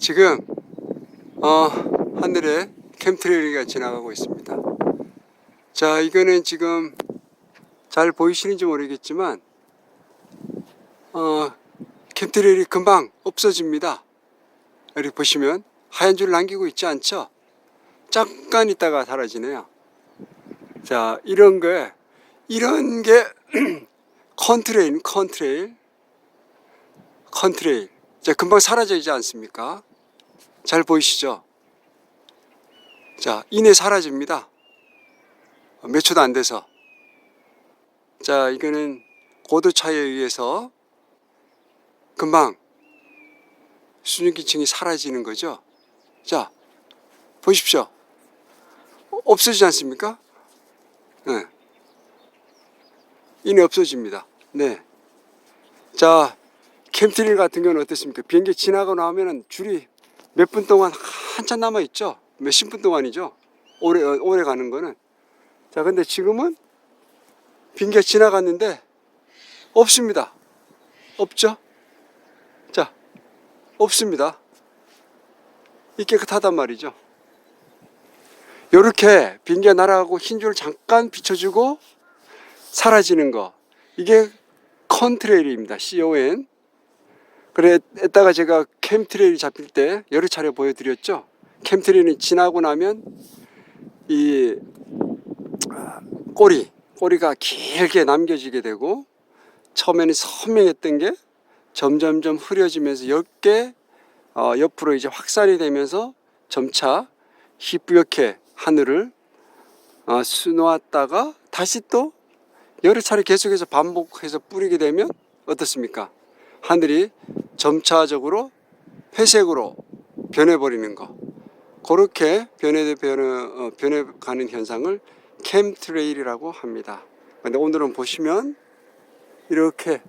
지금 어, 하늘에 캠트레일이 지나가고 있습니다. 자, 이거는 지금 잘 보이시는지 모르겠지만 어, 캠트레일이 금방 없어집니다. 여기 보시면 하얀 줄 남기고 있지 않죠? 잠깐 있다가 사라지네요. 자, 이런 게 이런 게 컨트레일, 컨트레일, 컨트레일. 자, 금방 사라지지 않습니까? 잘 보이시죠? 자, 이내 사라집니다. 몇 초도 안 돼서. 자, 이거는 고도 차이에 의해서 금방 수증기층이 사라지는 거죠. 자, 보십시오. 어, 없어지지 않습니까? 네. 이내 없어집니다. 네. 자, 캠트릴 같은 경우는 어떻습니까? 비행기 지나고 나면은 줄이 몇 분 동안 한참 남아 있죠. 몇십 분 동안이죠. 오래 어, 오래 가는 거는. 자, 근데 지금은 비행기가 지나갔는데 없습니다. 없죠? 자, 없습니다. 이 깨끗하단 말이죠. 요렇게 비행기가 날아가고 흰 줄 잠깐 비춰주고 사라지는 거. 이게 컨트레일입니다. CON. 그래, 에다가 제가 캠트레일이 잡힐 때 여러 차례 보여드렸죠. 캠트레일이 지나고 나면 이 아, 꼬리, 꼬리가 길게 남겨지게 되고 처음에는 선명했던 게 점점점 흐려지면서 옅게 어, 옆으로 이제 확산이 되면서 점차 희뿌옇게 하늘을 어, 수놓았다가 다시 또 여러 차례 계속해서 반복해서 뿌리게 되면 어떻습니까? 하늘이 점차적으로 회색으로 변해버리는 거. 그렇게 변해 변해 어, 변해가는 현상을 캠트레일이라고 합니다. 근데 오늘은 보시면 이렇게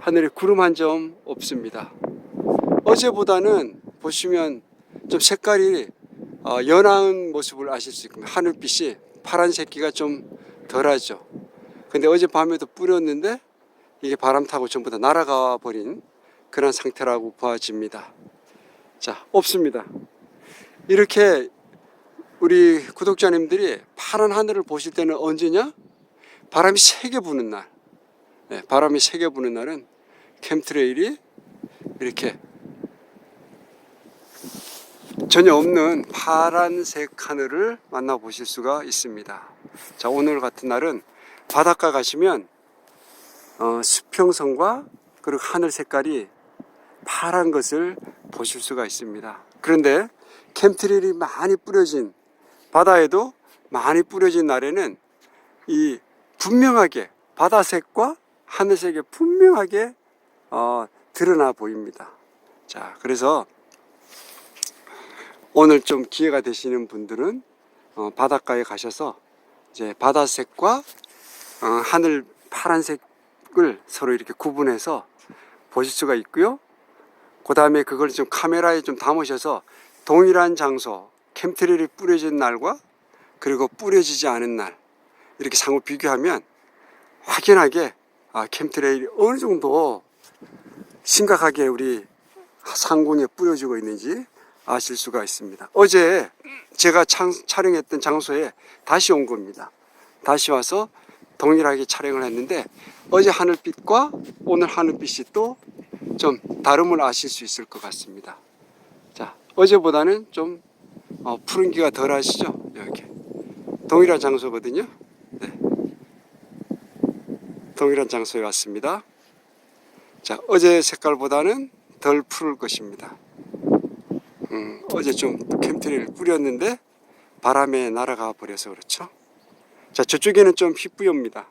하늘에 구름 한 점 없습니다. 어제보다는 보시면 좀 색깔이 어, 연한 모습을 아실 수 있고 하늘빛이 파란색기가 좀 덜하죠. 근데 어제 밤에도 뿌렸는데 이게 바람 타고 전부 다 날아가 버린 그런 상태라고 보아집니다. 자, 없습니다. 이렇게 우리 구독자님들이 파란 하늘을 보실 때는 언제냐? 바람이 세게 부는 날. 네, 바람이 세게 부는 날은 캠트레일이 이렇게 전혀 없는 파란색 하늘을 만나보실 수가 있습니다. 자, 오늘 같은 날은 바닷가 가시면 어, 수평선과 그리고 하늘 색깔이 파란 것을 보실 수가 있습니다. 그런데 캠트레일이 많이 뿌려진 바다에도 많이 뿌려진 날에는 이 분명하게 바다색과 하늘색이 분명하게 어, 드러나 보입니다. 자, 그래서 오늘 좀 기회가 되시는 분들은 어, 바닷가에 가셔서 이제 바다색과 어, 하늘 파란색을 서로 이렇게 구분해서 보실 수가 있고요. 그 다음에 그걸 좀 카메라에 좀 담으셔서 동일한 장소, 캠트레일이 뿌려진 날과 그리고 뿌려지지 않은 날 이렇게 상호 비교하면 확연하게 아, 캠트레일이 어느 정도 심각하게 우리 상공에 뿌려지고 있는지 아실 수가 있습니다. 어제 제가 창- 촬영했던 장소에 다시 온 겁니다. 다시 와서 동일하게 촬영을 했는데 어제 하늘빛과 오늘 하늘빛이 또 좀 다름을 아실 수 있을 것 같습니다. 자, 어제보다는 좀 어, 푸른기가 덜 하시죠? 여기. 동일한 장소거든요. 네. 동일한 장소에 왔습니다. 자, 어제 색깔보다는 덜 푸를 것입니다. 음, 어제 좀 캠트리를 뿌렸는데 바람에 날아가 버려서 그렇죠. 자, 저쪽에는 좀 희뿌엽니다.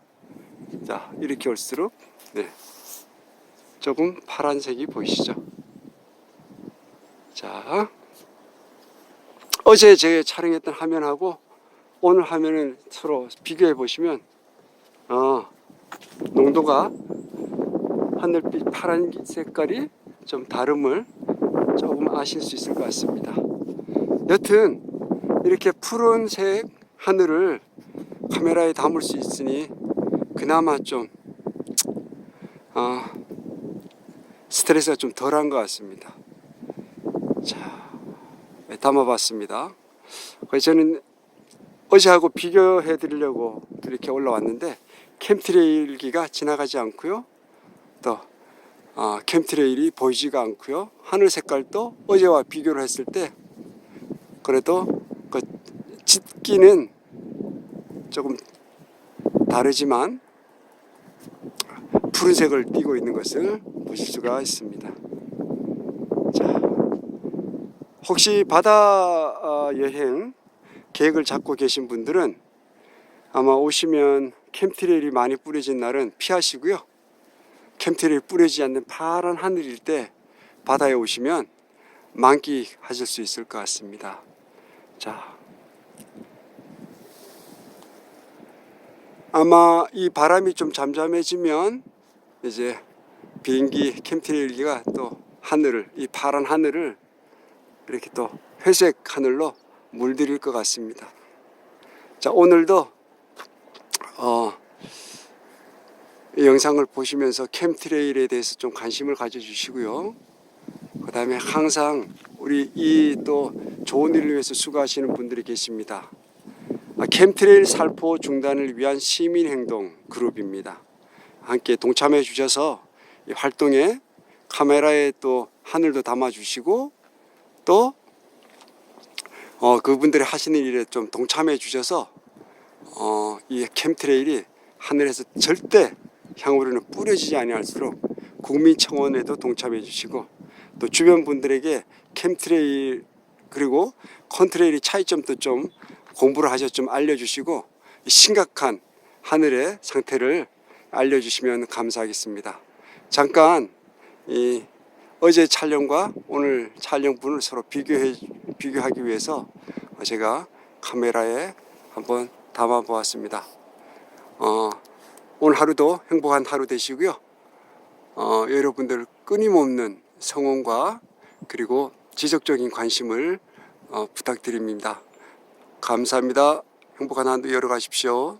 자, 이렇게 올수록 네. 조금 파란색이 보이시죠? 자, 어제 제가 촬영했던 화면하고 오늘 화면을 서로 비교해 보시면 어, 농도가 하늘빛 파란 색깔이 좀 다름을 조금 아실 수 있을 것 같습니다. 여튼 이렇게 푸른색 하늘을 카메라에 담을 수 있으니 그나마 좀 어, 스트레스가 좀 덜한 것 같습니다. 자, 네, 담아봤습니다. 저는 어제하고 비교해 드리려고 이렇게 올라왔는데 캠트레일기가 지나가지 않고요. 또 아, 캠트레일이 보이지가 않고요. 하늘 색깔도 어제와 비교를 했을 때 그래도 그 짙기는 조금 다르지만 푸른색을 띠고 있는 것을 보실 수가 있습니다. 자, 혹시 바다 어, 여행 계획을 잡고 계신 분들은 아마 오시면 캠트레일이 많이 뿌려진 날은 피하시고요. 캠트레일 뿌려지지 않는 파란 하늘일 때 바다에 오시면 만끽하실 수 있을 것 같습니다. 자, 아마 이 바람이 좀 잠잠해지면 이제 비행기 캠트레일기가 또 하늘을 이 파란 하늘을 이렇게 또 회색 하늘로 물들일 것 같습니다. 자 오늘도 어, 이 영상을 보시면서 캠트레일에 대해서 좀 관심을 가져주시고요. 그 다음에 항상 우리 이 또 좋은 일을 위해서 수고하시는 분들이 계십니다. 아, 캠트레일 살포 중단을 위한 시민행동 그룹입니다. 함께 동참해 주셔서 이 활동에 카메라에 또 하늘도 담아 주시고 또 어, 그분들이 하시는 일에 좀 동참해 주셔서 어, 이 캠트레일이 하늘에서 절대 향후로는 뿌려지지 아니할수록 국민청원에도 동참해 주시고 또 주변 분들에게 캠트레일 그리고 컨트레일의 차이점도 좀 공부를 하셔서 좀 알려주시고 이 심각한 하늘의 상태를 알려주시면 감사하겠습니다. 잠깐 이 어제 촬영과 오늘 촬영분을 서로 비교해 비교하기 위해서 제가 카메라에 한번 담아 보았습니다. 어, 오늘 하루도 행복한 하루 되시고요. 어, 여러분들 끊임없는 성원과 그리고 지속적인 관심을 어, 부탁드립니다. 감사합니다. 행복한 한도 열어 가십시오.